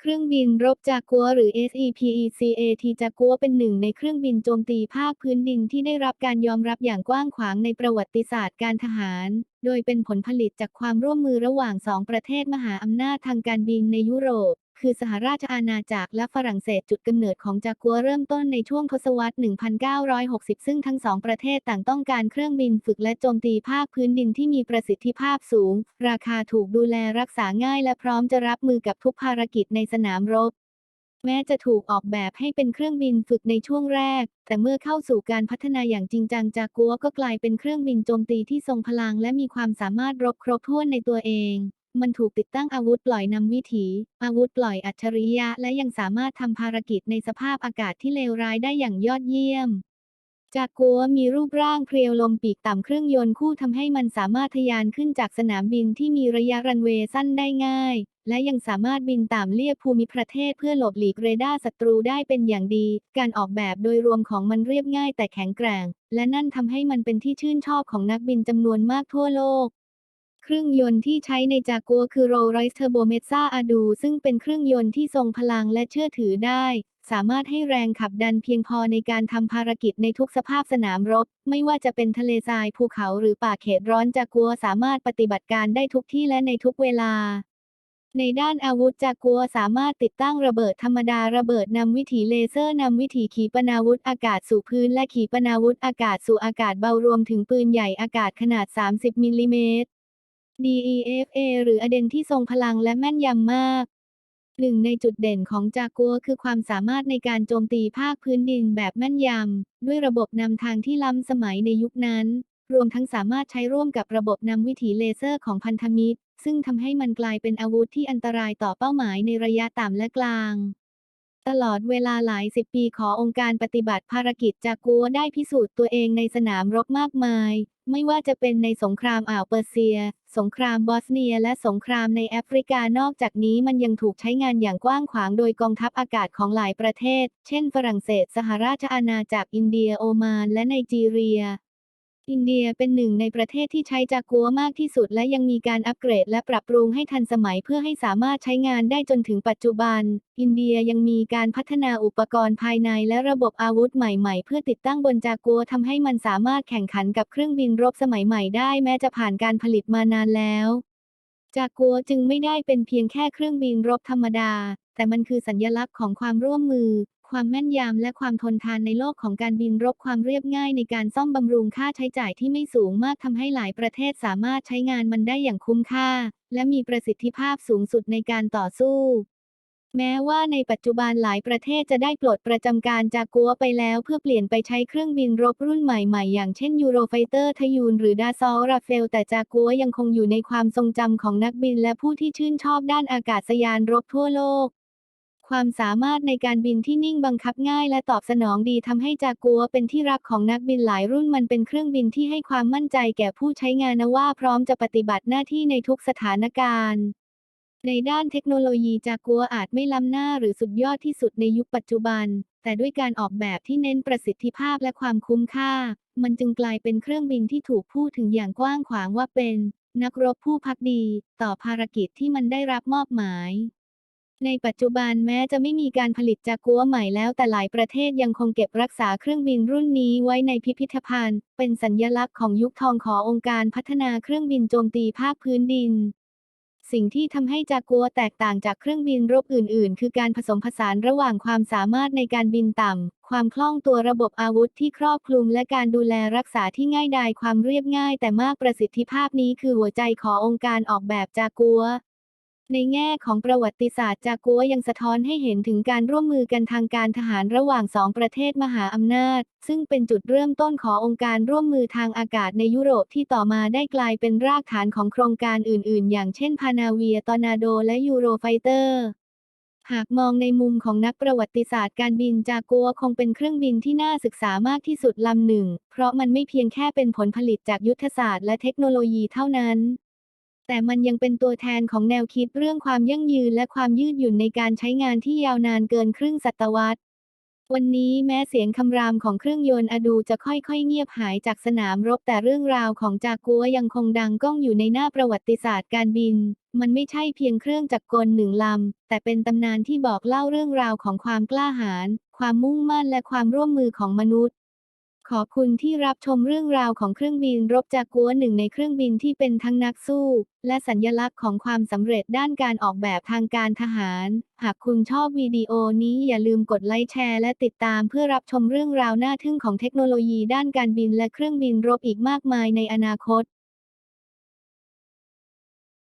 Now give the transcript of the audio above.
เครื่องบินรบจากัวหรือ SEPECAT จากัวเป็นหนึ่งในเครื่องบินโจมตีภาคพื้นดินที่ได้รับการยอมรับอย่างกว้างขวางในประวัติศาสตร์การทหาร โดยเป็นผลผลิตจากความร่วมมือระหว่างสองประเทศมหาอำนาจทางการบินในยุโรป คือสหราชอาณาจักรและฝรั่งเศสจุดกำเนิดของจากัวเริ่มต้นในช่วงทศวรรษ 1960 ซึ่งทั้งสองประเทศต่างต้องการเครื่องบินฝึกและโจมตีภาคพื้นดินที่มีประสิทธิภาพสูง ราคาถูกดูแลรักษาง่ายและพร้อมจะรับมือกับทุกภารกิจในสนามรบแม้จะถูกออกแบบให้เป็นเครื่องบินฝึกในช่วงแรก แต่เมื่อเข้าสู่การพัฒนาอย่างจริงจังจากัวก็กลายเป็นเครื่องบินโจมตีที่ทรงพลังและมีความสามารถรบครบถ้วนในตัวเอง มันถูกติดตั้งอาวุธปล่อยนำวิถี อาวุธปล่อยอัจฉริยะ และยังสามารถทำภารกิจในสภาพอากาศที่เลวร้ายได้อย่างยอดเยี่ยม จากกัวมีรูปร่างเพรียวลมปีกต่ำเครื่องยนต์คู่ทำให้มันสามารถทะยานขึ้นจากสนามบินที่มีระยะรันเวย์สั้นได้ง่าย และยังสามารถบินตามเลียบภูมิประเทศเพื่อหลบหลีกเรดาร์ศัตรูได้เป็นอย่างดี การออกแบบโดยรวมของมันเรียบง่ายแต่แข็งแกร่ง และนั่นทำให้มันเป็นที่ชื่นชอบของนักบินจำนวนมากทั่วโลก เครื่องยนต์ที่ใช้ในจากัวคือ Rolls-Royce Turbo Mezza Adu ซึ่งเป็นเครื่องยนต์ที่ทรงพลังและเชื่อถือได้ สามารถให้แรงขับดันเพียงพอในการทำภารกิจในทุกสภาพสนามรบ ไม่ว่าจะเป็นทะเลทรายภูเขาหรือป่าเขตร้อนจากัวสามารถปฏิบัติการได้ทุกที่และในทุกเวลาในด้านอาวุธจากัวสามารถติดตั้งระเบิดธรรมดาระเบิดนำวิถีเลเซอร์นำวิถีขีปนาวุธอากาศสู่พื้นและขีปนาวุธอากาศสู่อากาศเบารวมถึงปืนใหญ่อากาศขนาด 30มิลลิเมตร DEFA หรืออเดนที่ทรงพลังและแม่นยำมาก หนึ่งในจุดเด่นของจากัวคือความสามารถในการโจมตีภาคพื้นดินแบบแม่นยำ ด้วยระบบนำทางที่ล้ำสมัยในยุคนั้น รวมทั้งสามารถใช้ร่วมกับระบบนำวิถีเลเซอร์ของพันธมิตร ซึ่งทำให้มันกลายเป็นอาวุธที่อันตรายต่อเป้าหมายในระยะต่ำและกลาง ตลอดเวลาหลายสิบปีขอองค์การปฏิบัติภารกิจจากัวได้พิสูจน์ตัวเองในสนามรบมากมาย ไม่ว่าจะเป็นในสงครามอ่าวเปอร์เซีย สงครามบอสเนีย และสงครามในแอฟริกานอกจากนี้มันยังถูกใช้งานอย่างกว้างขวางโดยกองทัพอากาศของหลายประเทศ เช่น ฝรั่งเศส สหราชอาณาจักรอินเดียโอมาน และไนจีเรีย อินเดียเป็นหนึ่งในประเทศที่ใช้จากัวมากที่สุดและยังมีการอัปเกรดและปรับปรุงให้ทันสมัยเพื่อให้สามารถใช้งานได้จนถึงปัจจุบัน อินเดียยังมีการพัฒนาอุปกรณ์ภายในและระบบอาวุธใหม่ ๆ เพื่อติดตั้งบนจากัวทำให้มันสามารถแข่งขันกับเครื่องบินรบสมัยใหม่ได้แม้จะผ่านการผลิตมานานแล้วจากัวจึงไม่ได้เป็นเพียงแค่เครื่องบินรบธรรมดา แต่มันคือสัญลักษณ์ของความร่วมมือ ความแม่นยำและความทนทานในโลกของการบินรบความเรียบง่ายในการซ่อมบำรุงค่าใช้จ่ายที่ไม่สูงมากทำให้หลายประเทศสามารถใช้งานมันได้อย่างคุ้มค่า และมีประสิทธิภาพสูงสุดในการต่อสู้ แม้ว่าในปัจจุบันหลายประเทศจะได้ปลดประจำการจากกัวไปแล้วเพื่อเปลี่ยนไปใช้เครื่องบินรบรุ่นใหม่ๆ อย่างเช่นยูโรไฟเตอร์ทยูนหรือดาซอลราเฟล แต่จากัวยังคงอยู่ในความทรงจำของนักบินและผู้ที่ชื่นชอบด้านอากาศยานรบทั่วโลก ความสามารถในการบินที่นิ่งบังคับง่ายและตอบสนองดีทำให้จากัวเป็นที่รักของนักบินหลายรุ่นมันเป็นเครื่องบินที่ให้ความมั่นใจแก่ผู้ใช้งานนะว่าพร้อมจะปฏิบัติหน้าที่ในทุกสถานการณ์ ในด้านเทคโนโลยีจากัวอาจไม่ล้ำหน้าหรือสุดยอดที่สุดในยุคปัจจุบัน แต่ด้วยการออกแบบที่เน้นประสิทธิภาพและความคุ้มค่า มันจึงกลายเป็นเครื่องบินที่ถูกพูดถึงอย่างกว้างขวางว่าเป็น นักรบผู้พักดี ต่อภารกิจที่มันได้รับมอบหมาย ในปัจจุบันแม้จะไม่มีการผลิตจากัวใหม่แล้วแต่หลายประเทศยังคงเก็บรักษาเครื่องบินรุ่นนี้ไว้ในพิพิธภัณฑ์ เป็นสัญญลักษณ์ของยุคทองขององค์การพัฒนาเครื่องบินโจมตีภาคพื้นดิน สิ่งที่ทำให้จากัวแตกต่างจากเครื่องบินรบอื่น ๆ คือการผสมผสานระหว่างความสามารถในการบินต่ำ ความคล่องตัวระบบอาวุธที่ครอบคลุมและการดูแลรักษาที่ง่ายดายความเรียบง่าย แต่มากประสิทธิภาพนี้คือหัวใจขององค์การออกแบบจากัว ในแง่ของประวัติศาสตร์จากัวยังสะท้อนให้เห็นถึงการร่วมมือกันทางการทหารระหว่างสองประเทศมหาอำนาจ ซึ่งเป็นจุดเริ่มต้นขององค์การร่วมมือทางอากาศในยุโรปที่ต่อมาได้กลายเป็นรากฐานของโครงการอื่น ๆ อย่างเช่นพานาเวียตอร์นาโด และยูโรไฟเตอร์หากมองในมุมของนักประวัติศาสตร์การบินจากัวคงเป็นเครื่องบินที่น่าศึกษามากที่สุดลำหนึ่ง เพราะมันไม่เพียงแค่เป็นผลผลิตจากยุทธศาสตร์และเทคโนโลยีเท่านั้น แต่มันยังเป็นตัวแทนของแนวคิดเรื่องความยั่งยืนและความยืดหยุ่นในการใช้งานที่ยาวนานเกินครึ่งศตวรรษ วันนี้แม้เสียงคำรามของเครื่องยนต์อดูจะค่อยๆ เงียบหายจากสนามรบแต่เรื่องราวของจากัวยังคงดังก้องอยู่ในหน้าประวัติศาสตร์การบิน มันไม่ใช่เพียงเครื่องจักรกลหนึ่งลำ แต่เป็นตำนานที่บอกเล่าเรื่องราวของความกล้าหาญความมุ่งมั่นและความร่วมมือของมนุษย์ ขอบคุณที่รับชมเรื่องราวของเครื่องบินรบจากัวหนึ่งในเครื่องบินที่เป็นทั้งนักสู้ และสัญลักษณ์ของความสำเร็จด้านการออกแบบทางการทหาร หากคุณชอบวิดีโอนี้อย่าลืมกดไลค์แชร์และติดตามเพื่อรับชมเรื่องราวน่าทึ่งของเทคโนโลยีด้านการบินและเครื่องบินรบอีกมากมายในอนาคต